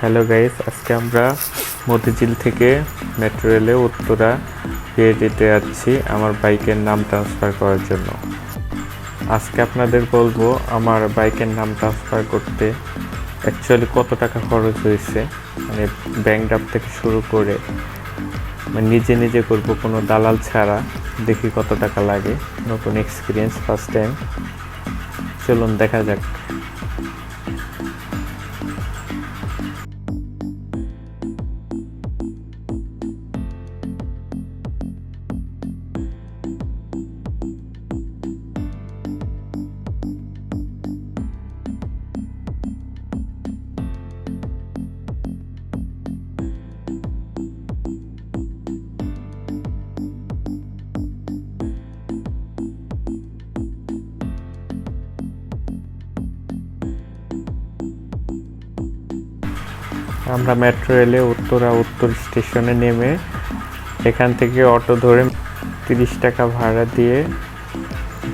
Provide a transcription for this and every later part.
Hello guys আজকে আমরা মতিঝিল থেকে মেট্রো রেলে উত্তরা বিএডিতে যাচ্ছি আমার বাইকের নাম ট্রান্সফার করার জন্য। আজকে আপনাদের বলব আমার বাইকের নাম ট্রান্সফার করতে অ্যাকচুয়ালি কত টাকা খরচ হয়েছে মানে ব্যাংক ড্রাফ থেকে শুরু করে মানে নিজে নিজে করব কোনো দালাল ছাড়া, দেখি কত টাকা লাগে, নতুন এক্সপিরিয়েন্স ফার্স্ট টাইম চলুন, দেখা যাক। আমরা মেট্রো রেলে উত্তরা উত্তর স্টেশনে নেমে এখান থেকে অটো ধরে তিরিশ টাকা ভাড়া দিয়ে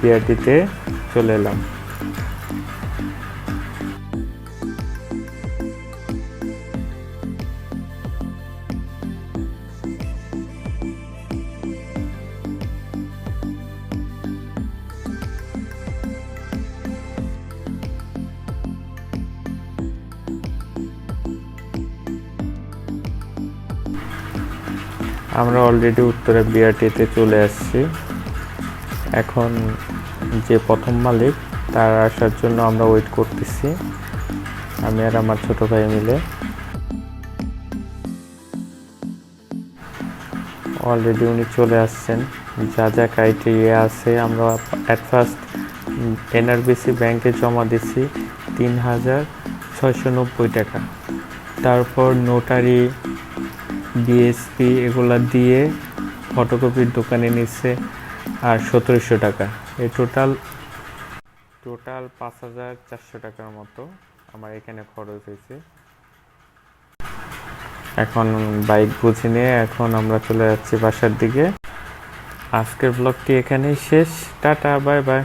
বিআরটিতে চলে এলাম। আমরা অলরেডি উত্তরা বিআরটিতে চলে আসছি। এখন যে প্রথম মালিক, তার আসার জন্য আমরা ওয়েট করতেছি। আমি আর আমার ছোট ভাই মিলে। অলরেডি উনি চলে আসছেন। যা যা ক্রাইটেরিয়া আছে, আমরা অ্যাট ফার্স্ট এনআরবিসি ব্যাংকে জমা দিছি তিন হাজার ছয়শো নব্বই টাকা। তারপর নোটারি ডিএসপি এগুলো দিয়ে ফটোকপির দোকানে নিচ্ছে আর সতেরোশো টাকা। এই টোটাল টোটাল পাঁচ হাজার চারশো টাকার মতো আমার এখানে খরচ হয়েছে। এখন বাইক বুঝে নিয়ে এখন আমরা চলে যাচ্ছি বাসার দিকে। আজকের ব্লগটি এখানেই শেষ? Tata bye bye